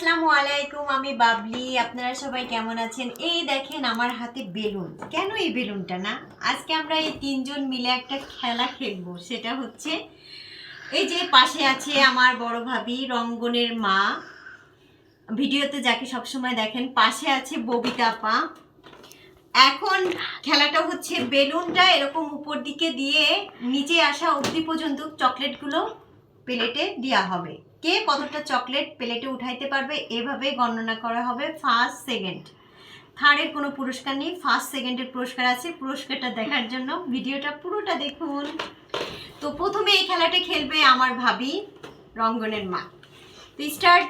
আসসালামু আলাইকুম, আমি বাবলি। আপনারা সবাই কেমন আছেন? এই দেখেন আমার হাতে বেলুন। কেন এই বেলুনটা না? আজকে আমরা এই তিনজন মিলে একটা খেলা খেলব। সেটা হচ্ছে, এই যে পাশে আছে আমার বড় ভাবি রঙ্গনের মা। ভিডিওতে যাকে সবসময় দেখেন, পাশে আছে ববিতা পা এখন খেলাটা হচ্ছে বেলুনটা এরকম উপর দিকে দিয়ে নিচে আসা অবধি পর্যন্ত চকলেটগুলো প্লেটে দেওয়া হবে। কে কতটা চকলেট প্লেটে উঠাইতে পারবে এভাবে গণনা করা হবে ফার্স্ট, সেকেন্ড। থার্ডের কোনো পুরস্কার নেই, ফার্স্ট, সেকেন্ডের পুরস্কার আছে। পুরস্কারটা দেখার জন্য ভিডিওটা পুরোটা দেখুন। তো প্রথমে এই খেলাটা খেলবে আমার ভাবি রঙ্গনের মা। তো স্টার্ট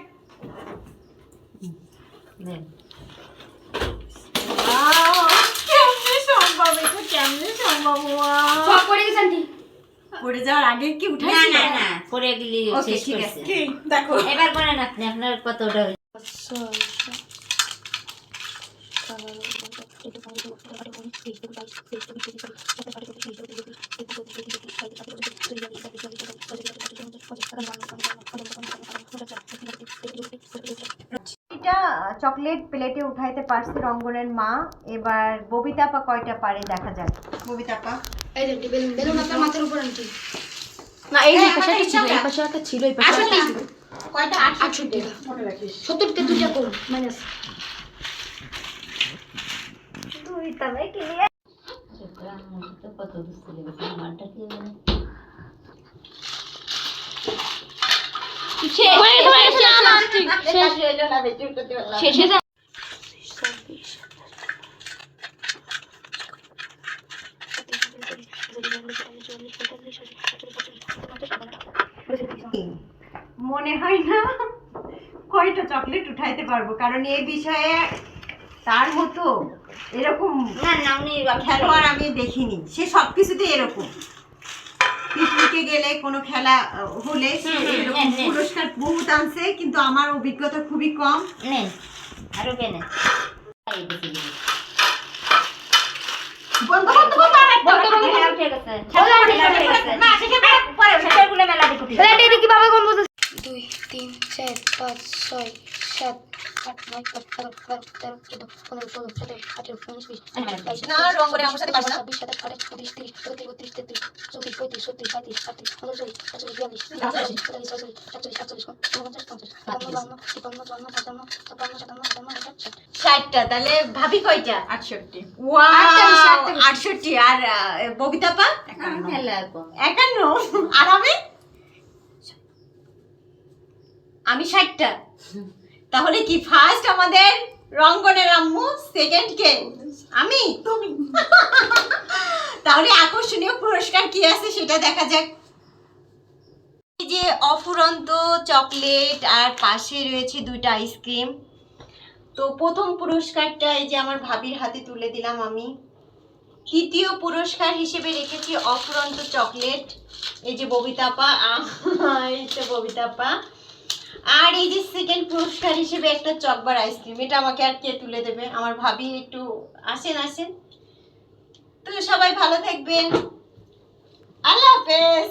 কেমনে সম্ভব এটা কেমনে সম্ভব Wow! সব পড়ে গেছে আন্টি পড়ে যাওয়ার আগে কি না না না পরে গেলি ওকে শেষ করছে। আছে। দেখো। এবার বলেন আপনি আপনার কতটা এটা চকলেট প্লেটে উঠাইতে পারছে রঙ্গনের মা। এবার ববিতা আপা কয়টা পারে দেখা যাক। ববিতা আপা? এই যে বেলুন বেলুন আপনার মাথার উপর আন্টি না এই এই পাশে একটা ছিল এই পাশে একটা ছিল এই পাশে একটা ছিল। কয়টা? আটষট্টি। সত্তর তে দুইটা করুন মাইনাস দুই তবে ক্লিয়ার কত বুঝতে লেগেছে আমারটা কি মানে Wait, wait, শেষ শেষ। শেষে যা- মনে হয় না কয়টা চকলেট উঠাইতে পারব কারণ এই বিষয়ে তার মতো এরকম না না উনি খেলোয়াড় আমি দেখিনি। সে সব কিছুতে এরকম। পিকনিকে গেলে কোনো খেলা হলে এরকম। পুরস্কার বহুত আনছে কিন্তু আমার অভিজ্ঞতা খুবই কম। আরও কেন। বন্ধ একটা। হ্যাঁ, উঠে গেছে। না, শেষের পরে, শেষেরগুলো মেলা দিয়ে উঠে তাহলে এটা কোন বুঝতে দুই তিন চার পাঁচ ছয় সাত আট নয় দশ এগারো বারো তেরো চোদ্দ পনেরো ষোলো সতেরো আঠেরো উনিশ বিশ বাইশ না, রং আমার সাথে পারব না। সাতাশ আঠাশ উনত্রিশ তিরিশ একত্রিশ বত্রিশ তেত্রিশ চৌত্রিশ পঁয়ত্রিশ ছত্রিশ সাঁত্রিশ আটত্রিশ উনচল্লিশ একচল্লিশ বিয়াল্লিশ পঁয়তাল্লিশ ছয়চল্লিশ সাতচল্লিশ আটচল্লিশ উনপঞ্চাশ পঞ্চাশ একান্ন। বান্ন তিপ্পান্ন চুয়ান্ন পঞ্চান্ন ছাপ্পান্ন সাতান্ন আটান্ন আটান্ন ষাট ষাটটা তাহলে ভাবি কয়টা আটষট্টি। আটষট্টি আর ববিতা পা। একান্ন? আর আমি? আমি ষাটটা। তাহলে কি ফার্স্ট আমাদের রঙ্গনের আম্মু সেকেন্ড কে। আমি? তুমি তাহলে আকর্ষণীয় পুরস্কার কি আছে সেটা দেখা যাক। যে অফুরন্ত চকলেট, আর পাশে রয়েছে দুইটা আইসক্রিম তো প্রথম পুরস্কারটা এই যে আমার ভাবির হাতে তুলে দিলাম আমি। তৃতীয় পুরস্কার হিসেবে রেখেছি অফুরন্ত চকলেট। এই যে ববিতাপা এই যে ববিতাপা এই যে সেকেন্ড পুরস্কার হিসেবে একটা চকবার আইসক্রিম এটা আমাকে আর কে তুলে দেবে? আমার ভাবি একটু আসেন আসেন। তো সবাই ভালো থাকবেন। আল্লাহ হাফেজ।